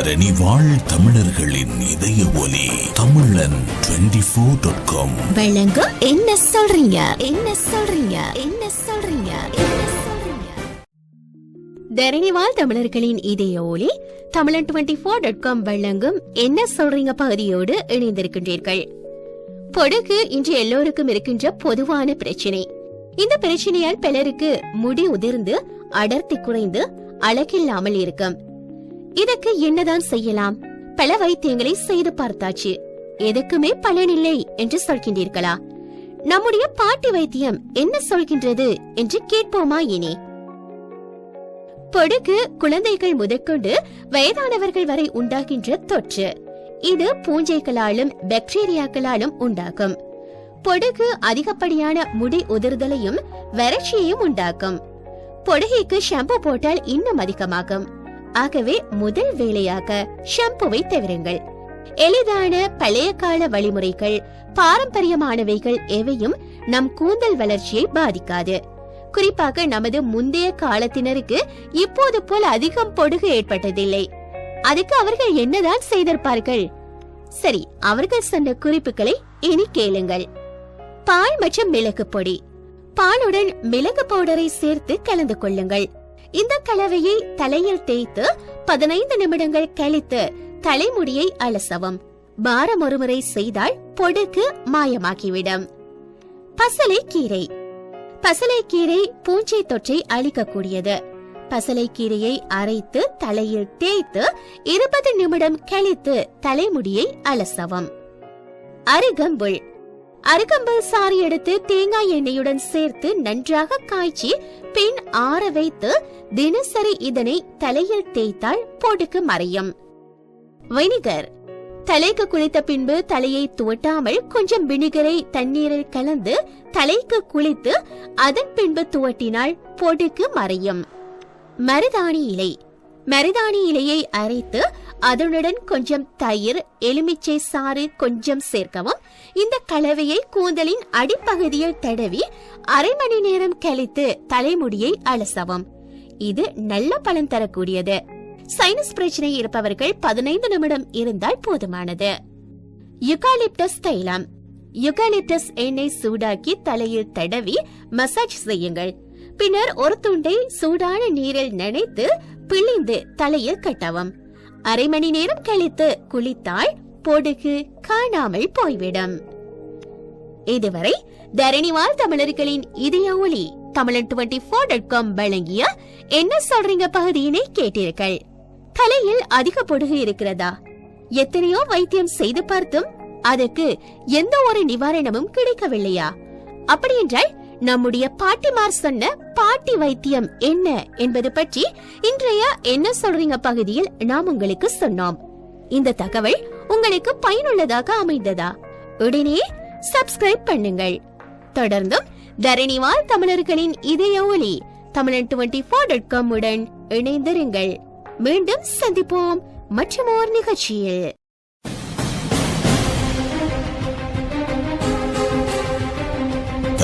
தரணி வாழ் தமிழர்களின் இதய ஒலி தமிழன் டுவெண்டி ஃபோர் டாட் காம் வழங்க என்ன சொல்றீங்க? என்ன சொல்றீங்க? என்ன சொல்றீங்க? தரணிவால் தமிழர்களின் இதய ஒளி தமிழன் டுவெண்டி ஃபோர் டாட் காம் வழங்கும் என்ன சொல்றீங்க பகுதியோடு இணைந்திருக்கின்றீர்கள். பொடுகு இன்று எல்லோருக்கும் இருக்கின்ற பொதுவான பிரச்சனை. இந்த பிரச்சனையால் பலருக்கு முடி உதிர்ந்து அடர்த்தி குறைந்து அழகில்லாமல் இருக்கும். இதுக்கு என்னதான் செய்யலாம்? பல வைத்தியங்களை செய்து பார்த்தாச்சு. எதுக்குமே பலனில்லை என்று சொல்கின்றீர்களா? நம்முடைய பாட்டி வைத்தியம் என்ன சொல்கின்றது என்று கேட்போமா இனி? பொடுகு குழந்தைகள் முதற்கொண்டு வயதானவர்கள் வரை உண்டாகின்ற தொற்று. இது பூஞ்சைகளாலும் பாக்டீரியாக்களாலும் உண்டாகும். பொடுகு அதிகப்படியான முடி உதிர்தலையும் வறட்சியையும் உண்டாக்கும். பொடுகைக்கு ஷாம்பு போட்டால் இன்னும் அதிகமாகும். ஆகவே முதல் வேலையாக ஷாம்புவை தவிருங்கள். எளிதான பழைய கால வழிமுறைகள் பாரம்பரியமானவைகள் எவையும் நம் கூந்தல் வளர்ச்சியை பாதிக்காது. குறிப்பாக நமது முந்தைய காலத்தினருக்கு இப்போது போல் அதிகம் பொடுகு ஏற்பட்டதில்லை. அதுக்கு அவர்கள் என்னதான் செய்திருப்பார்கள்? சரி அவர்கள் சொன்ன குறிப்புகளை இனி கேளுங்கள். பால் மற்றும் மிளகு பொடி. பாலுடன் மிளகு பவுடரை சேர்த்து கலந்து கொள்ளுங்கள். இந்த கலவையை தலையில் தேய்த்து பதினைந்து நிமிடங்கள் கழித்து தலைமுடியை அலசவும். வாரம் ஒருமுறை செய்தால் பொடுக்கு மாயமாகிவிடும். பசலை கீரை பசலைக்கீரை பூஞ்சை தொற்றை அழிக்கக்கூடியது. பசலைக்கீரையை அரைத்து தலையில் தேய்த்து இருபது நிமிடம் கழித்து தலைமுடியை அலசவும். அருகம்புல். அருகம்பல் சாறு எடுத்து தேங்காய் எண்ணெயுடன் சேர்த்து நன்றாக காய்ச்சி பின் ஆற வைத்து தினசரி இதனை தலையில் தேய்த்தால் பொடுக்கு மறையும். வினிகர். தலைக்கு குளித்த பின்பு தலையை துவட்டாமல் கொஞ்சம் வினிகரை தண்ணீரில் கலந்து தலைக்கு குளித்து அதன் பின்பு துவட்டினால் பொடுக்கு மறையும். மருதாணி இலை. மருதாணி இலையை அரைத்து அதனுடன் கொஞ்சம் தயிர் எலுமிச்சை சாறு கொஞ்சம் சேர்க்கவும். இந்த கலவையை கூந்தலின் அடிப்பகுதியில் தடவி அரை மணி நேரம் கழித்து தலைமுடியை அலசவும். இது நல்ல பலன் தரக்கூடியது. சைனஸ் பிரச்சனை இருப்பவர்கள் பதினைந்து நிமிடம் இருந்தால் போதுமானது. யுகாலிப்டஸ் தைலம். யுகாலிப்டஸ் எண்ணெய் சூடாக்கி தலையில் தடவி மசாஜ் செய்யுங்கள். பின்னர் ஒரு துண்டை சூடான நீரில் நனைத்து பிழிந்து தலையில் கட்டவும். அரை மணி நேரம் கழித்து குளித்தால் பொடுகு காணாமல் போய்விடும். இதுவரை தரணிவால் தமிழர்களின் இதய ஒளி தமிழன் டுவெண்டி போர் டாட் காம் வழங்கிய என்ன சொல்றீங்க பகுதியினை கேட்டீர்கள் தலையில் அதிக பொடுகு இருக்கிறதா? எத்தனையோ வைத்தியம் செய்து பார்த்தும் அதற்கு எந்த ஒரு நிவாரணமும் கிடைக்கவில்லையா? அப்படியென்றால் நம்முடைய பாட்டிமார் சொன்ன பாட்டி வைத்தியம் என்ன என்பது பற்றி இன்றைய என்ன சொல்றீங்க பகுதியில் நாம் உங்களுக்கு சொன்னோம். இந்த தகவல் உங்களுக்கு பயனுள்ளதாக அமைந்ததா? உடனே சப்ஸ்கிரைப் பண்ணுங்கள். தொடர்ந்தும் தரணிவால் தமிழர்களின் இதய ஒளி தமிழன் டுவெண்டி ஃபோர் டாட் காம் உடன் இணைந்திருங்கள். மீண்டும் சந்திப்போம். மற்றும் ஓர் நிகழ்ச்சியில்.